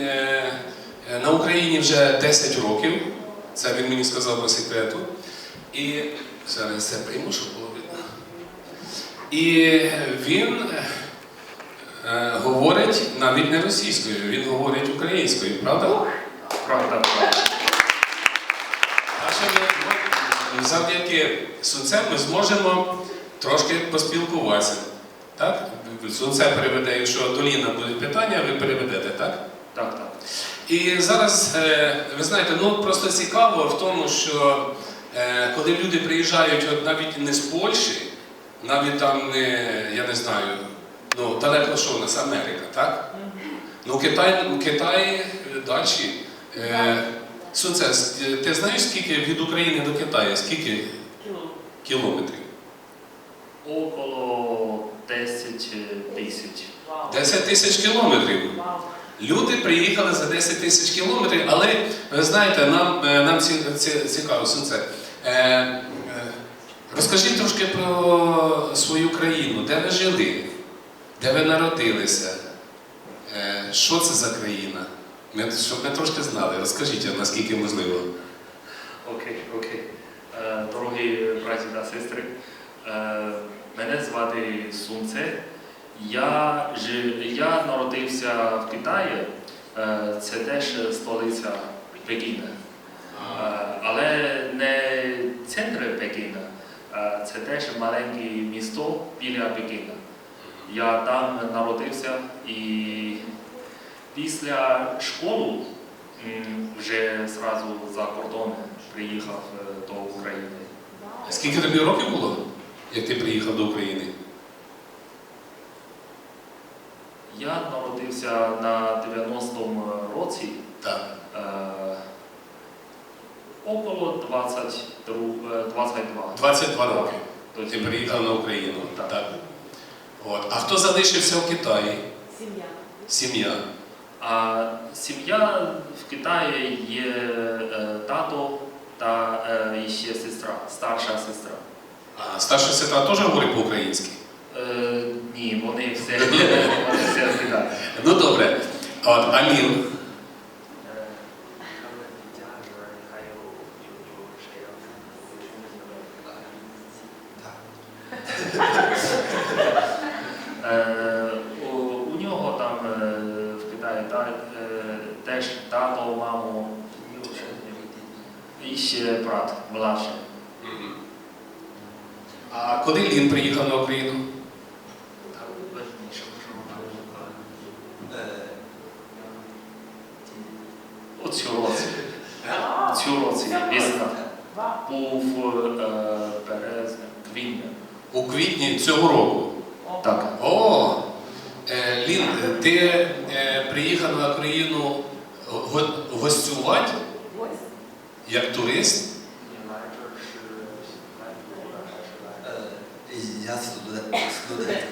Е, е, На Україні вже 10 років, це він мені сказав по секрету. І зараз це прийму, щоб було видно. І він е, говорить навіть не російською, він говорить українською, правда? Правда, правда. Завдяки Сунце ми зможемо трошки поспілкуватися. Так? Сунце переведе, якщо до Ліна будуть питання, ви переведете, так? Так, так. І зараз, е, ви знаєте, ну просто цікаво в тому, що е, коли люди приїжджають от навіть не з Польщі, навіть там не, я не знаю, ну далеко що у нас Америка, так? Ну Китай, Китай далі. Е, Сонце, с- ти знаєш, скільки від України до Китаю, скільки кілометрів? Около 10 тисяч. 10 тисяч кілометрів. Люди приїхали за 10 тисяч кілометрів, але ви знаєте, нам, е, нам ці, ці, цікаво сонце. Е, е, розкажіть трошки про свою країну, де ви жили, де ви народилися, е, що це за країна? Ми, щоб ми трошки знали, розкажіть, наскільки можливо. Окей, окей. Е, Дорогі браті та сестри, е, мене звати Сунце. Я, я народився в Китаї, Е, це теж столиця Пекіна. Е, Але не центр Пекіна, це теж маленьке місто біля Пекіна. Я там народився і після школи вже зразу за кордон приїхав е, до України. Скільки тобі років було, як ти приїхав до України? Я народився на 90-му році, Так. е, около 22, е, 22. 22 роки. Тобто, Ти приїхав на Україну. Так. Так. От. А хто залишився в Китаї? Сім'я. Сім'я. А сім'я в Китаї є е, тато та е, ще сестра, старша сестра. А старша сестра теж говорить по-українськи? Е, ні, вони все вони розкидали. Ну добре. От, Алін. Е, у, нього там в Китаї та, теж тато, маму і ще брат, младший. Мгм. А коли він приїхав на Україну? Віска був е, квітня. У квітні цього року. Так. О! Е, Лін, ти е, приїхав на країну гостювати як турист? Я студент. студент.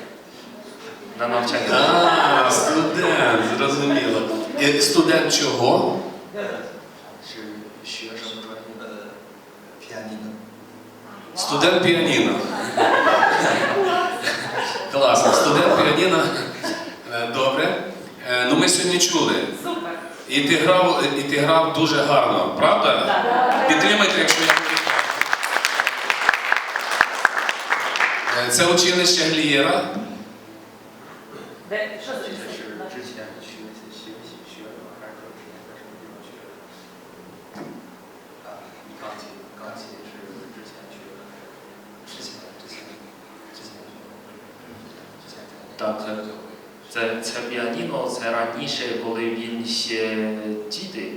На навчання. А, студент, зрозуміло. Студент чого? Студент піаніно. Класно, студент піаніно. Е, Добре. Е, Ну ми сьогодні чули. Супер. І ти грав, і ти грав дуже гарно, правда? Підтримайте, якщо я. Е, Це училище Глієра. Де що піаніно, це раніше, коли він ще діти,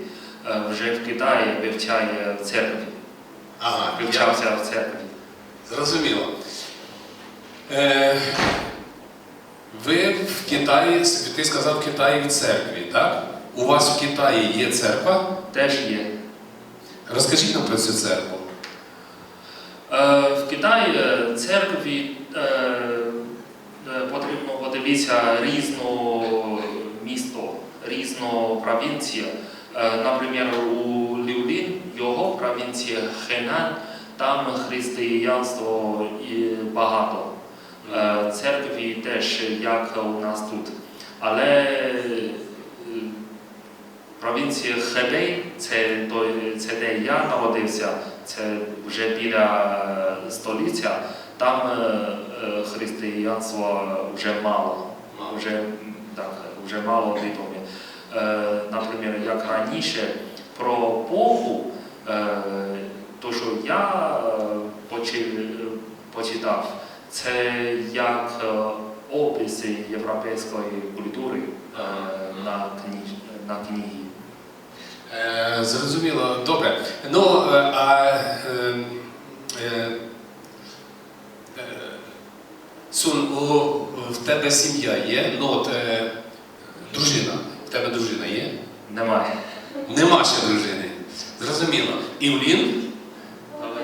е, вже в Китаї вивчає в церкві. Ага, Вивчався в церкві. Зрозуміло. Е, ви в Китаї, ти сказав в Китаї в церкві, так? У вас в Китаї є церква? Теж є. Розкажіть нам про цю церкву. Е, В Китаї е, церкві е, е, потрібно подивитися різну місто, різну провінцію. Е, Наприклад, у Люблін, його провінція Хенан, там християнство багато. Е, Церкві теж, як у нас тут. Але е, Провінція Хебей, це, це де я народився, це вже біля е, століття. Там е, е, вже мало. Вже, так, вже мало відомі. Е, наприклад, як раніше про Богу, е, то, що я почитав, це як описи європейської культури на, кніж, на книгі. Зрозуміло, добре. Ну, а Сун, у, в тебе сім'я є? Ну, от, е, дружина. В тебе дружина є? Немає. Нема ще дружини. Зрозуміло. І Улін? Але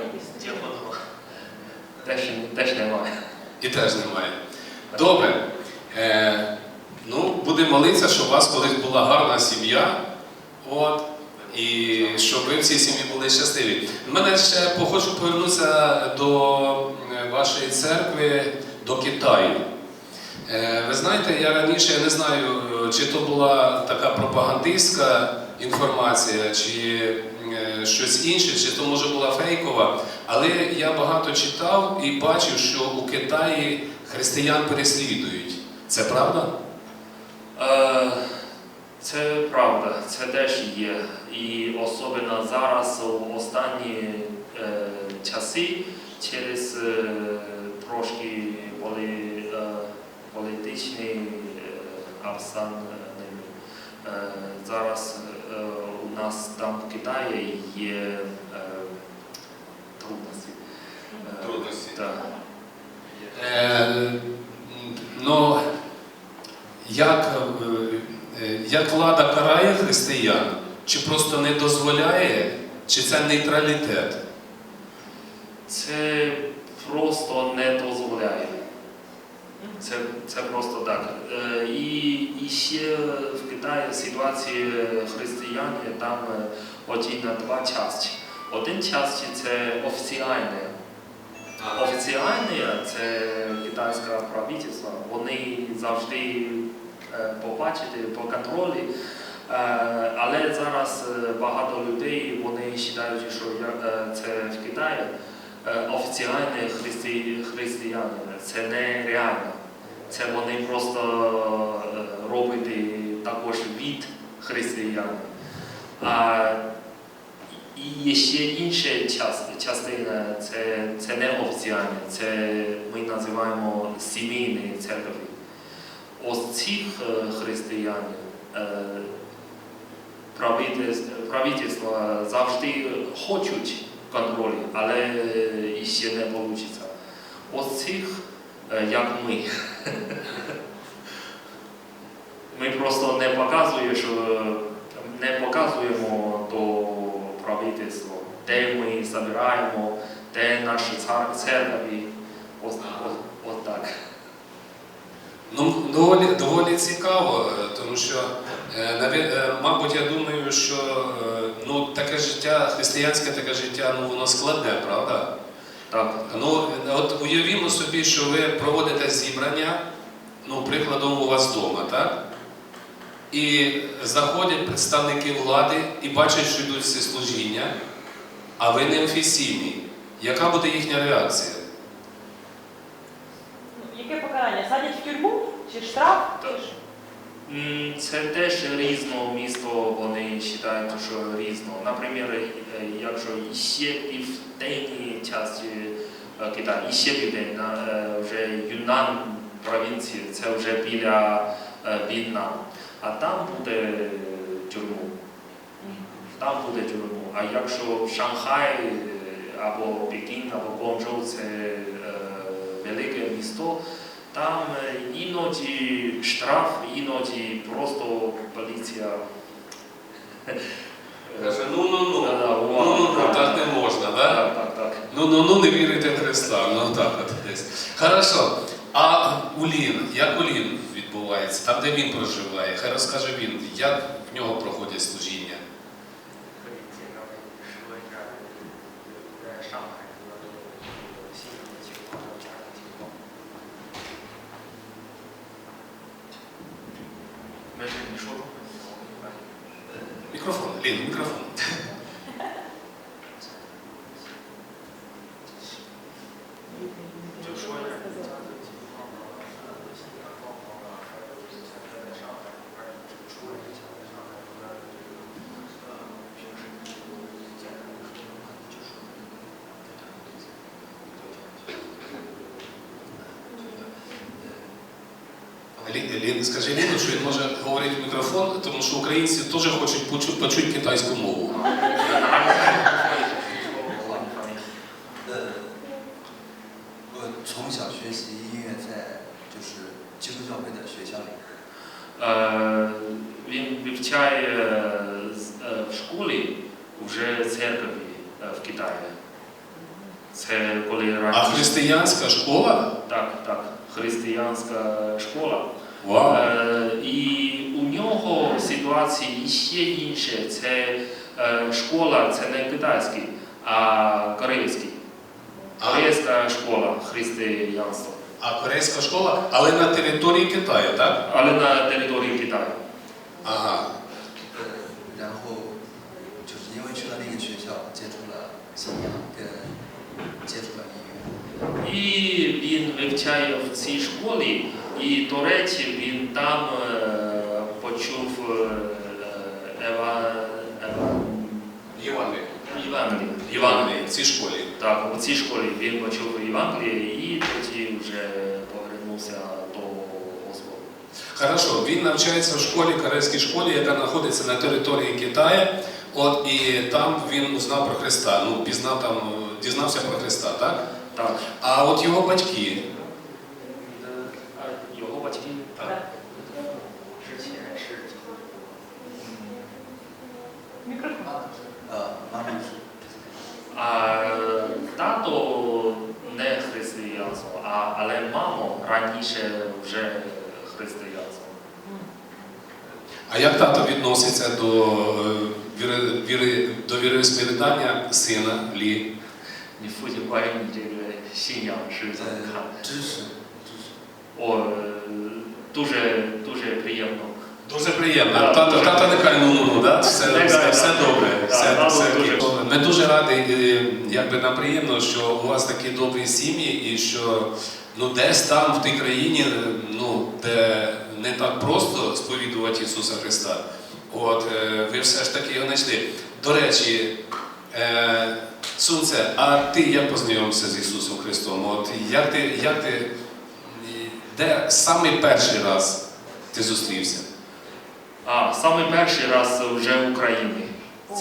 теж, теж немає. І теж немає. Добре. Е, ну, будемо молитися, щоб у вас колись була гарна сім'я. От, і щоб ви в цій сім'ї були щасливі. У мене ще хочу повернутися до е, вашої церкви, до Китаю. Е, ви знаєте, я раніше не знаю, е, чи то була така пропагандистська інформація, чи е, щось інше, чи то може була фейкова. Але я багато читав і бачив, що у Китаї християн переслідують. Це правда? Це правда, це теж є. І особливо зараз у останні часи через трошки поли, е, політичні е. Е, зараз е, у нас там в Китаї є трудності. Трудності. Так. Е, ну, як, як влада карає християн, чи просто не дозволяє, чи це нейтралітет? Це просто не дозволяє. Це, це просто так. Е, І, і ще в Китаї ситуація християни там е, один на два часті. Один часті це офіціальне. Офіціальне це китайське правительство. Вони завжди е, побачити по контролі. Але зараз багато людей вони вважають, що це в Китаї е, офіціальні християни. Це не реально. Це вони просто е, роблять також від християн. А і ще інша частина, це, це не офіціальне, це ми називаємо сімейні церкви. Ось цих е, християн е, правительство завжди хочуть контролю, але ще не вийде. Ось цих, як ми. Ми просто не показуємо, що не показуємо до правительства, де ми збираємо, де наші цар- церкві. Ось, ось, так. Ну, доволі, доволі цікаво, е, тому що, е, е, мабуть, я думаю, що ну, таке життя, християнське таке життя, ну, воно складне, правда? Так. Ну, от уявімо собі, що ви проводите зібрання, ну, прикладом, у вас вдома, так? І заходять представники влади і бачать, що йдуть всі служіння, а ви не офіційні. Яка буде їхня реакція? Ну, Яке покарання? Садять в тюрму? Чи штраф? Чи Так. Це теж різно місто, вони вважають, що різно. Наприклад, е, якщо іще південній часті е, Китаю, іще південна, е, вже Юннан провінція, це вже біля е, А там буде тюрму. Там буде тюрму. А якщо Шанхай або Пекін, або Гончжоу, це велике місто, там е, іноді штраф, іноді просто поліція. Каже, ну ну ну, Да-да, ну-ну-ну, так не можна, так? Так, так, так. Ну ну ну не вірите Христа, ну так от десь. Хорошо. А Улін, як Улін відбувається? Там, де він проживає, хай розкаже він, як в нього проходять служіння. Ми ж не він скаже Ліну, що він може говорити в мікрофон, тому що українці теж хочуть почути, почути китайську мову. Е, він вивчає е, е, в школі вже церкві в Китаї. Це коли раніше. А християнська школа? Так, так. Християнська школа. Вау! Е, І у нього ситуації ще інше. Це е, школа, це не китайський, а корейський. А, Корейська школа християнства. а корейська школа, але на території Китаю, так? Але на території Китаю. Ага. 呃，然后就是因为去了那个学校，接触了信仰，跟接触了音乐。 І він вивчає в цій школі, і, до речі, він там е, почув е, ева, ева. Євангеліє. Євангеліє в цій школі. Так, у цій школі він почув Євангеліє і тоді вже повернувся до Господа. Хорошо, він навчається в школі, корейській школі, яка знаходиться на території Китаю. От і там він узнав про Христа. Ну, пізнав там, е, дізнався про Христа, так? Так. А от його батьки. Його батьки? Так. Мікрофон. А тато не християнство, а, але мамо раніше вже християнство. А як тато відноситься до е, віри, віри, до віросповідання сина Лі? Не вході парень 信仰是怎么看？呃支持支持。 О, дуже дуже приємно. Дуже приємно. Так. Тато, тато не каже, ну, ну, ну, да? все, Не все, каже, все так. добре. Так, Все, тато все дуже- окей. Ми дуже раді, е, якби нам приємно, що у вас такі добрі сім'ї і що ну, десь там в тій країні, е, ну, де не так просто сповідувати Ісуса Христа, от, е, ви все ж таки його знайшли. До речі, е, Сонце, а ти як познайомився з Ісусом Христом? От, як ти, як ти, де самий перший раз ти зустрівся? А саме перший раз вже в Україні.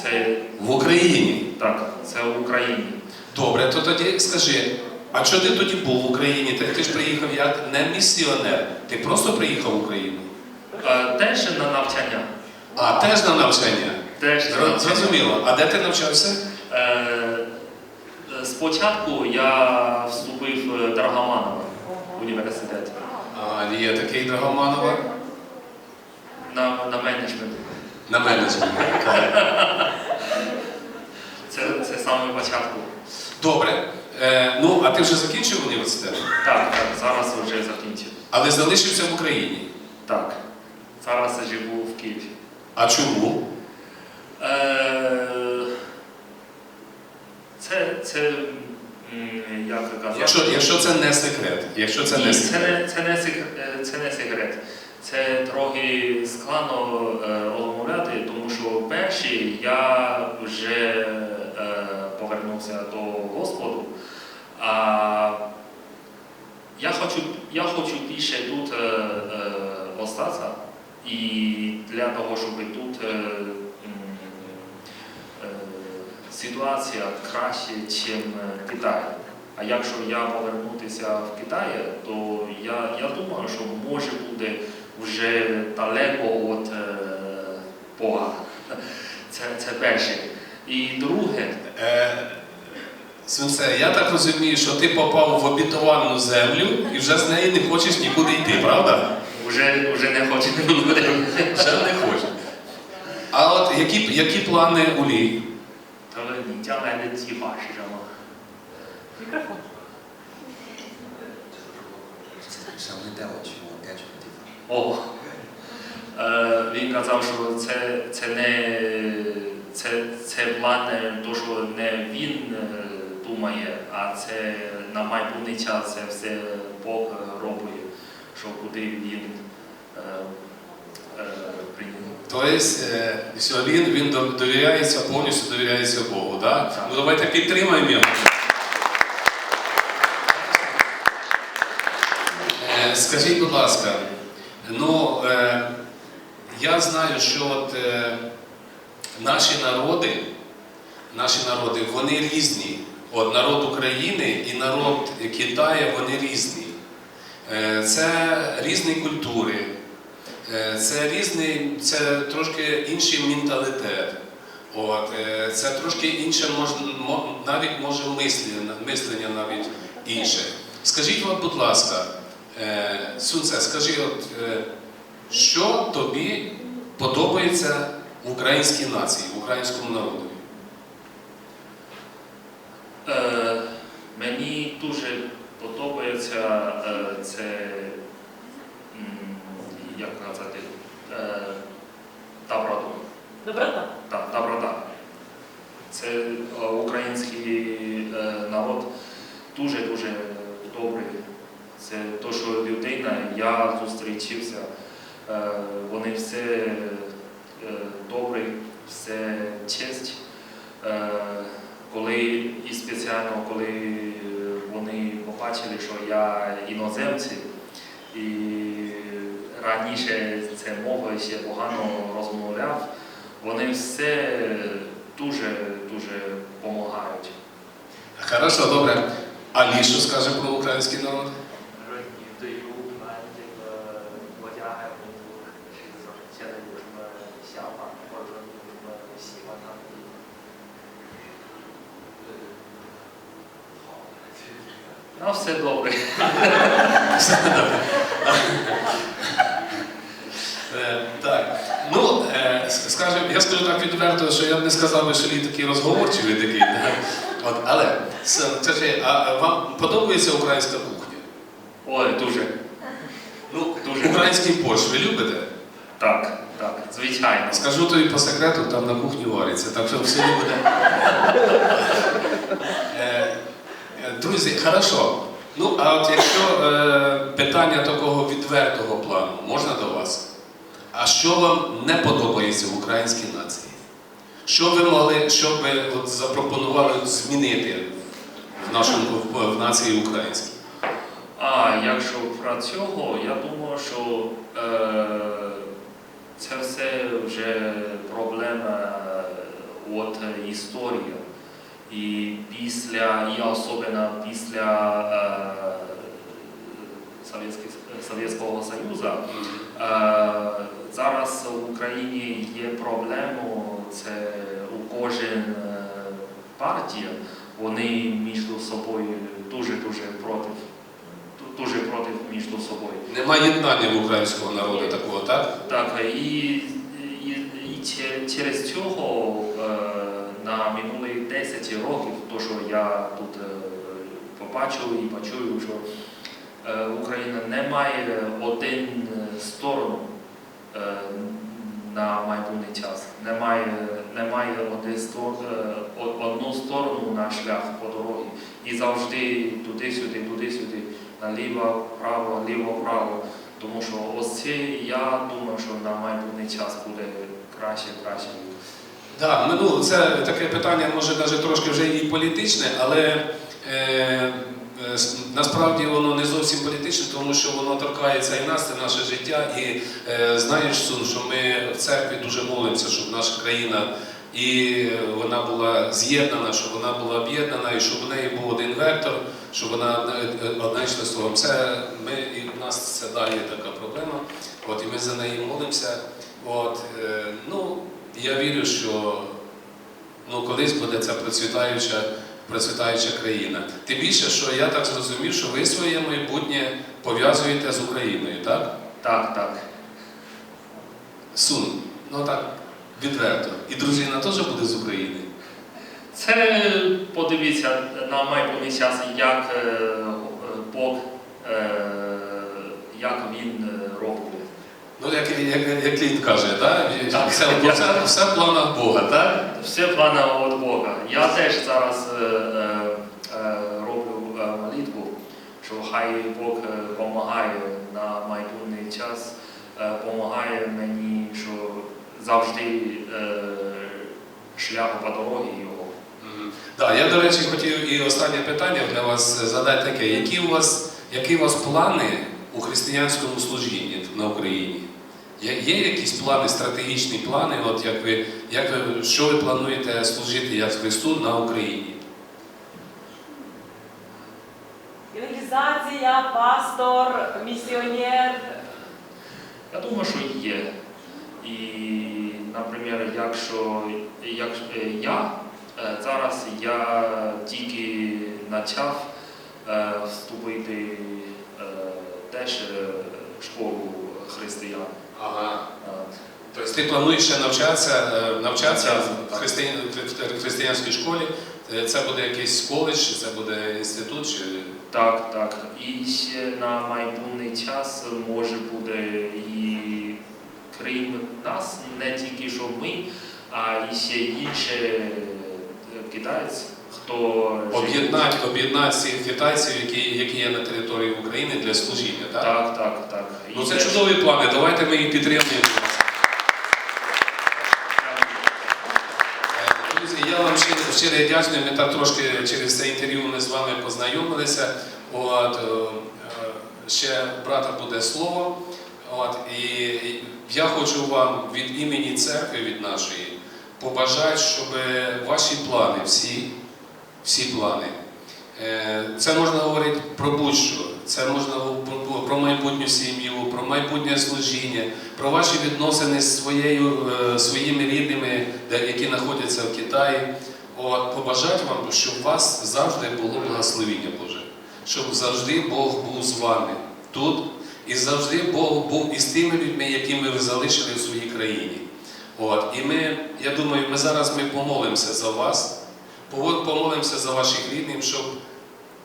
Це В Україні. так, це в Україні. Добре, то тоді скажи, а чого ти тоді був в Україні? Ти, ти ж приїхав як не місіонер, ти просто приїхав в Україну. Е, Теж на навчання. А теж на навчання. Теж на навчання. Зрозуміло. А де ти навчався? Е, Спочатку я вступив в Драгоманова університет А, є такий Драгоманова. на, на менеджмент. На менеджмент. Це, це саме початку. Добре. Е, ну, а ти вже закінчив університет? Так, так, зараз вже закінчив. Але залишився в Україні. Так, зараз я живу в Києві. А чому? Е, Це, це як казати? Якщо, якщо це не секрет. Якщо це Ні, не це секрет. не, це, не секрет, е, це не секрет. Це трохи складно е, розмовляти, тому що перший я вже е, повернувся до Господу. А я хочу, я хочу більше тут е, е, остатися і для того, щоб тут е, е, ситуація краще, ніж в Китаї. А якщо я повернутися в Китай, то я, я думаю, що може буде вже далеко від е, Бога. Це, це перше. І друге, Е, Сонце, я так розумію, що ти попав в обітовану землю і вже з неї не хочеш нікуди йти, правда? вже, вже не хочу нікуди. Вже не хочеш. А от які, які плани у Лі? 他问你将来的计划是什么？ Мікрофон. 神会带我去我该去的地方。 О, Е, Він казав, що це, це не це, це план, е, то, що не він е, думає, а це на майбутній час це все Бог робить, що куди він е, е, прийняв. Тобто, е, він, довіряється, повністю довіряється Богу. Да? Ну давайте підтримаємо його. Е, Скажіть, будь ласка, ну е, я знаю, що от наші народи, наші народи, вони різні. От народ України і народ Китаю, вони різні. Це різні культури, це різний, це трошки інший менталітет. От, е, це трошки інше навіть може мислення, мислення навіть інше. Скажіть, от, будь ласка, е, Сунце, скажи, от, е, що тобі подобається в українській нації, в українському народу? Е, мені дуже подобається е, це, як казати, е, доброту. Доброта. Так, доброта. Це е, український е, народ дуже-дуже добрий. Це те, що людина, я зустрічався, е, вони все добрі, все честь. Коли і спеціально, коли вони побачили, що я іноземці, і раніше це мовою ще погано розмовляв, вони все дуже дуже допомагають. Хорошо, добре. А що скаже про український народ? Так відверто, що я б не сказав, би, що він такий розговорчивий такий. да. От, але скажи, а вам подобається українська кухня? Ой, дуже. Ну, Дуже. український борщ ви любите? Так, так, звичайно. Скажу тобі по секрету, там на кухні вариться, так що все буде. Е, е, Друзі, хорошо. Ну, а от якщо е, питання такого відвертого плану, можна до вас? А що вам не подобається в українській нації? Що ви могли, що ви от запропонували змінити в нашому в, в нації українській? А якщо про цього, я думаю, що е, це все вже проблема от історії. І після, і особливо після е, Совєтського Союзу, е, зараз в Україні є проблема, це у кожен е, партія, вони між собою дуже-дуже проти дуже проти між собою. Немає єднання в українського народу такого, так? Так, і, і, і через цього е, на минулі 10 років, то що я тут е, побачив і почую, що Україна не має один сторону на майбутній час. Немає, немає е, одну сторону на шлях по дорозі. І завжди туди-сюди, туди-сюди, наліво, вправо, ліво, вправо. Тому що ось це я думаю, що на майбутній час буде краще, краще. Так, да, ну це таке питання, може навіть трошки вже і політичне, але е, е, насправді воно не зовсім політичне, тому що воно торкається і нас, це наше життя. І е, знаєш, Сун, що ми в церкві дуже молимося, щоб наша країна і вона була з'єднана, щоб вона була об'єднана, і щоб у неї був один вектор, щоб вона е, е, одне йшла словом. Це ми і в нас це далі така проблема. От і ми за неї молимося. От, е, ну, я вірю, що ну, колись буде ця процвітаюча, процвітаюча країна. Тим більше, що я так зрозумів, що ви своє майбутнє пов'язуєте з Україною, так? Так, так. Сун, ну так, відверто. І дружина теж буде з України. Це подивіться на майбутній час, як е, Бог, е, як він е. Ну, як, як, як він каже, да? Так. Все, все, все в планах Бога, так? Все плани від Бога. Я теж зараз е, е, е, роблю е, молитву, що хай Бог допомагає на майбутній час, допомагає мені, що завжди е, шлях по дорогі його. Мгм. Да, я, до речі, хотів і останнє питання для вас задати таке. Які у вас, які у вас плани у християнському служінні на Україні? Є, якісь плани, стратегічні плани, от як ви, як ви, що ви плануєте служити як Христу на Україні? Евангелізація, пастор, місіонер. Я думаю, що є. І, наприклад, якщо як, е, я е, зараз я тільки почав е, вступити теж в школу християн. Ага. Тобто ти плануєш ще навчатися, е, навчатися в Так. християн, в християнській школі? Е, Це буде якийсь коледж, це буде інститут? Чи... Так, так. І ще на майбутній час може буде і крім нас, не тільки що ми, а і ще інші е, китайці, хто. Об'єднати, об'єднати всіх китайців, які, які є на території України для служіння, так? Так, так, так. Ну це чудові плани, давайте ми їх підтримуємо. Е, Друзі, я вам щиро, щиро вдячний. Ми так трошки через це інтерв'ю ми з вами познайомилися. От, е, е, ще брата буде слово. От, і я хочу вам від імені церкви, від нашої, побажати, щоб ваші плани, всі, всі плани, Е, Це можна говорити про будь-що. Це можна про- майбутню сім'ю, про майбутнє служіння, про ваші відносини з своєю, е, своїми рідними, які знаходяться в Китаї. От, побажати вам, щоб у вас завжди було благословіння Боже, щоб завжди Бог був з вами тут, і завжди Бог був із тими людьми, якими ви залишили в своїй країні. От, і ми, я думаю, ми зараз ми помолимося за вас. Помолимося за ваших рідних, щоб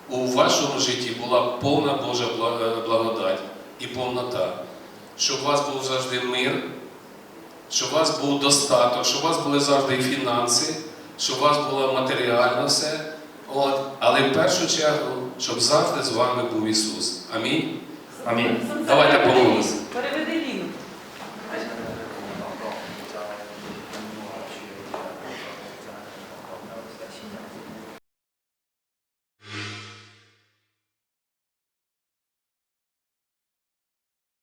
у вашому житті була повна Божа е, благодать і повнота. Щоб у вас був завжди мир, щоб у вас був достаток, щоб у вас були завжди і фінанси, щоб у вас було матеріально все. От. Але в першу чергу, щоб завжди з вами був Ісус. Амінь. Амінь. Давайте переведи